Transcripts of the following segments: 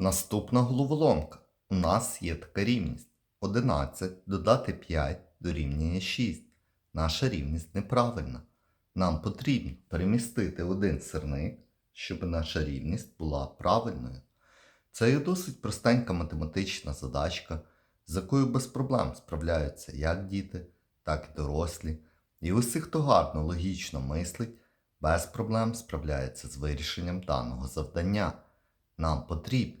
Наступна головоломка. У нас є така рівність. 11 додати 5 дорівнює 6. Наша рівність неправильна. Нам потрібно перемістити один сирник, щоб наша рівність була правильною. Це є досить простенька математична задачка, з якою без проблем справляються як діти, так і дорослі. І усі, хто гарно логічно мислить, без проблем справляється з вирішенням даного завдання. Нам потрібно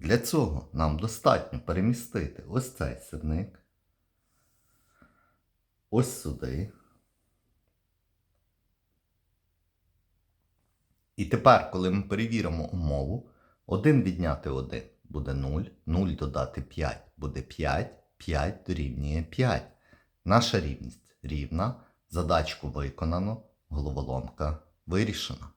Для цього нам достатньо перемістити ось цей сирник, ось сюди. І тепер, коли ми перевіримо умову, 1 відняти 1 буде 0, 0 додати 5 буде 5, 5 дорівнює 5. Наша рівність рівна, задачку виконано, головоломка вирішена.